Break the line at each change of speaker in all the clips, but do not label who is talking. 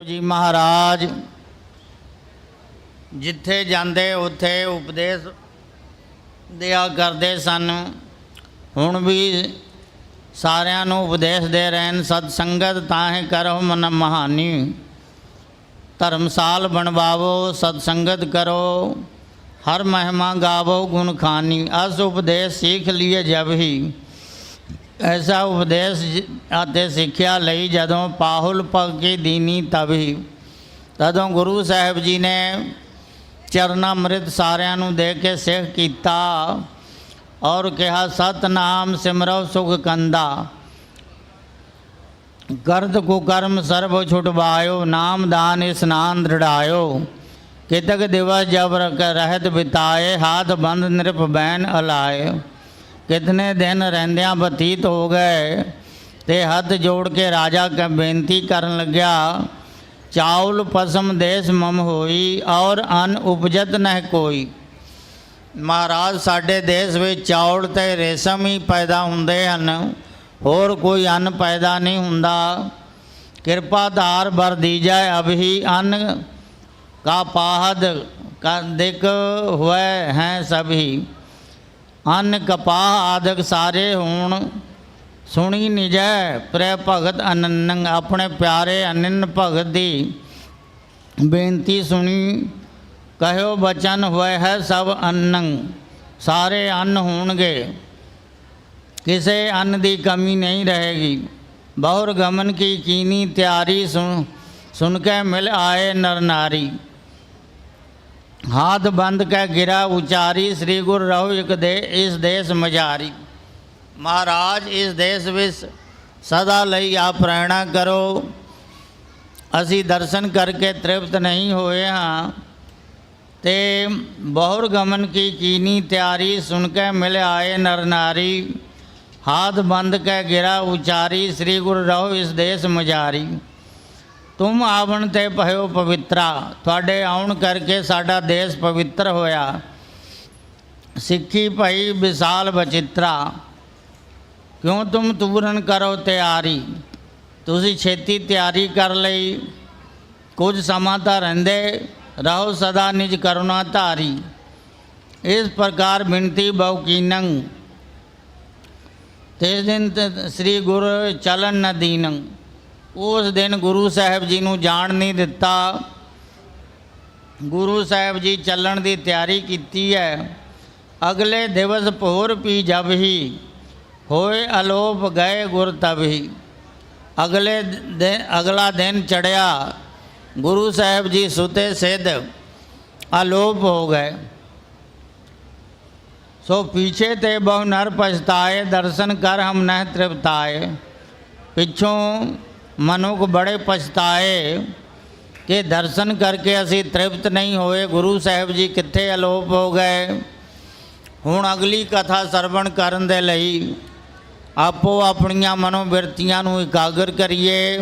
ਜੀ ਮਹਾਰਾਜ, ਜਿੱਥੇ ਜਾਂਦੇ ਉੱਥੇ ਉਪਦੇਸ਼ ਦਿਆ ਕਰਦੇ ਸਨ। ਹੁਣ ਵੀ ਸਾਰਿਆਂ ਨੂੰ ਉਪਦੇਸ਼ ਦੇ ਰਹੇ ਰਹਿਣ, ਸਤ ਸੰਗਤ ਤਾਹੇ ਕਰੋ ਮਨ ਮਹਾਨੀ। ਧਰਮਸਾਲ ਬਣਵਾਵੋ, ਸਤ ਸੰਗਤ ਕਰੋ, ਹਰ ਮਹਿਮਾ ਗਾਵੋ ਗੁਣ ਖਾਨੀ। ਅਸ ਉਪਦੇਸ਼ ਸਿੱਖ ਲਿਏ ਜਬ ਹੀ। ਐਸਾ ਉਪਦੇਸ਼ ਅਤੇ ਸਿੱਖਿਆ ਲਈ ਜਦੋਂ ਪਾਹੁਲ ਪੱਕੀ ਦੀਨੀ ਤਵੀ, ਤਦੋਂ ਗੁਰੂ ਸਾਹਿਬ ਜੀ ਨੇ ਚਰਨਾਮ੍ਰਿਤ ਸਾਰਿਆਂ ਨੂੰ ਦੇ ਕੇ ਸਿੱਖ ਕੀਤਾ ਔਰ ਕਿਹਾ, ਸਤਨਾਮ ਸਿਮਰੋ ਸੁਖ ਕੰਦਾ। ਕਰਤ ਕੁਕਰਮ ਸਰਬ ਛੁਟਵਾਇਓ ਨਾਮ ਦਾਨ ਇਸਨਾਨ ਦ੍ਰਿੜਾਇਓ ਕਿਤਕ ਦਿਵਸ ਜਬ ਰਹਿਤ ਬਿਤਾਏ, ਹਾਥ ਬੰਦ ਨਿਰਪ ਬੈਨ ਅਲਾਏ ਕਿਤਨੇ ਦਿਨ ਰਹਿੰਦਿਆਂ ਬਤੀਤ ਹੋ ਗਏ, ਤੇ ਹੱਥ ਜੋੜ ਕੇ ਰਾਜਾ ਕੇ ਬੇਨਤੀ ਕਰਨ ਲੱਗਿਆ, ਚਾਉਲ ਪਸਮ ਦੇਸ ਮਮ ਹੋਈ ਔਰ ਅਨ ਉਪਜਤ ਨਹਿ ਕੋਈ। ਮਹਾਰਾਜ, ਸਾਡੇ ਦੇਸ਼ ਵਿੱਚ ਚੌਲ ਤੇ ਰੇਸ਼ਮ ਹੀ ਪੈਦਾ ਹੁੰਦੇ ਹਨ, ਹੋਰ ਕੋਈ ਅੰਨ ਪੈਦਾ ਨਹੀਂ ਹੁੰਦਾ। ਕਿਰਪਾ ਧਾਰ ਬਰ ਦੀਜੈ ਅਭੀ ਅੰਨ ਕਾ ਪਾਹਦ ਕਾ ਦਿਕ ਹੋਏ ਹੈ ਸਭੀ ਅੰਨ ਕਪਾਹ ਆਦਿਕ ਸਾਰੇ ਹੋਣ, ਸੁਣੀ ਨਿਜੈ ਪ੍ਰੈ ਭਗਤ ਅਨੰਨ, ਆਪਣੇ ਪਿਆਰੇ ਅਨੰਨ ਭਗਤ ਦੀ ਬੇਨਤੀ ਸੁਣੀ। ਕਹਿਓ ਬਚਨ ਹੋਏ ਹੈ ਸਭ ਅੰਨੰ ਸਾਰੇ ਅੰਨ ਹੋਣਗੇ। ਕਿਸੇ ਅੰਨ ਦੀ ਕਮੀ ਨਹੀਂ ਰਹੇਗੀ। ਬਹੁਰ ਗਮਨ ਕੀ ਕੀਨੀ ਤਿਆਰੀ ਸੁਣ ਸੁਣ ਕੇ ਮਿਲ ਆਏ ਨਰ ਨਾਰੀ। ਹਾਥ ਬੰਦ ਕੇ ਗਿਰਾ ਉਚਾਰੀ, ਸ੍ਰੀ ਗੁਰੂ ਰਹੋ ਇਕ ਦੇ, ਇਸ ਦੇਸ ਮਝਾਰੀ। ਮਹਾਰਾਜ, ਇਸ ਦੇਸ਼ ਵਿੱਚ ਸਦਾ ਲਈ ਆਪ ਰਹਿਣਾ ਕਰੋ। ਅਸੀਂ ਦਰਸ਼ਨ ਕਰਕੇ ਤ੍ਰਿਪਤ ਨਹੀਂ ਹੋਏ ਹਾਂ। ਤੇ ਬਹੁਰ ਗਮਨ ਕੀ ਕੀਨੀ ਤਿਆਰੀ, ਸੁਣ ਕੇ ਮਿਲ ਆਏ ਨਰ ਨਾਰੀ। ਹਾਥ ਬੰਦ ਕੇ ਗਿਰਾ ਉਚਾਰੀ, ਸ੍ਰੀ ਗੁਰੂ ਰਹੋ ਇਸ ਦੇਸ ਮਜ਼ਾਰੀ ਤੁਮ ਆਵਣ ਤੇ ਭਇਓ ਪਵਿੱਤਰਾ। ਤੁਹਾਡੇ ਆਉਣ ਕਰਕੇ ਸਾਡਾ ਦੇਸ਼ ਪਵਿੱਤਰ ਹੋਇਆ। ਸਿੱਖੀ ਭਈ ਵਿਸਾਲ ਬਚਿੱਤਰਾ। ਕਿਉਂ ਤੁਮ ਤੂਰਨ ਕਰੋ ਤਿਆਰੀ? ਤੁਸੀਂ ਛੇਤੀ ਤਿਆਰੀ ਕਰ ਲਈ। ਕੁਝ ਸਮਾਂ ਤਾਂ ਰਹਿੰਦੇ, ਰਹੋ ਸਦਾ ਨਿਜ ਕਰੁਣਾ ਧਾਰੀ। ਇਸ ਪ੍ਰਕਾਰ ਬਿਨਤੀ ਬਹੁ ਕੀਨੰ। ਤੇ ਦਿਨ ਸ੍ਰੀ ਗੁਰ ਚਲਨ ਨ ਉਸ ਦਿਨ ਗੁਰੂ ਸਾਹਿਬ ਜੀ ਨੂੰ ਜਾਣ ਨਹੀਂ ਦਿੱਤਾ। ਗੁਰੂ ਸਾਹਿਬ ਜੀ ਚੱਲਣ ਦੀ ਤਿਆਰੀ ਕੀਤੀ ਹੈ। ਅਗਲੇ ਦਿਵਸ ਭੋਰ ਪੀ ਜਬ ਹੀ ਹੋਏ ਅਲੋਪ ਗਏ ਗੁਰ ਤਬ ਹੀ ਅਗਲੇ ਦਿਨ ਅਗਲਾ ਦਿਨ ਚੜਿਆ ਗੁਰੂ ਸਾਹਿਬ ਜੀ ਸੁਤੇ ਸਿੱਧ, ਅਲੋਪ ਹੋ ਗਏ। ਸੋ ਪੀਛੇ ਤੇ ਬਹੁ ਨਰ ਪਛਤਾਏ, ਦਰਸ਼ਨ ਕਰ ਹਮ ਨਹਿ ਤ੍ਰਿਪਤਾਏ। ਪਿੱਛੋਂ ਮਨੁੱਖ ਬੜੇ ਪਛਤਾਏ ਕਿ ਦਰਸ਼ਨ ਕਰਕੇ ਅਸੀਂ ਤ੍ਰਿਪਤ ਨਹੀਂ ਹੋਏ, ਗੁਰੂ ਸਾਹਿਬ ਜੀ ਕਿੱਥੇ ਅਲੋਪ ਹੋ ਗਏ? ਹੁਣ ਅਗਲੀ ਕਥਾ ਸਰਵਣ ਕਰਨ ਦੇ ਲਈ ਆਪੋ ਆਪਣੀਆਂ ਮਨੋਬਿਰਤੀਆਂ ਨੂੰ ਇਕਾਗਰ ਕਰੀਏ।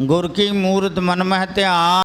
ਗੁਰ ਕੀ ਮੂਰਤ ਮਨ ਮਹਿ ਧਿਆਨ।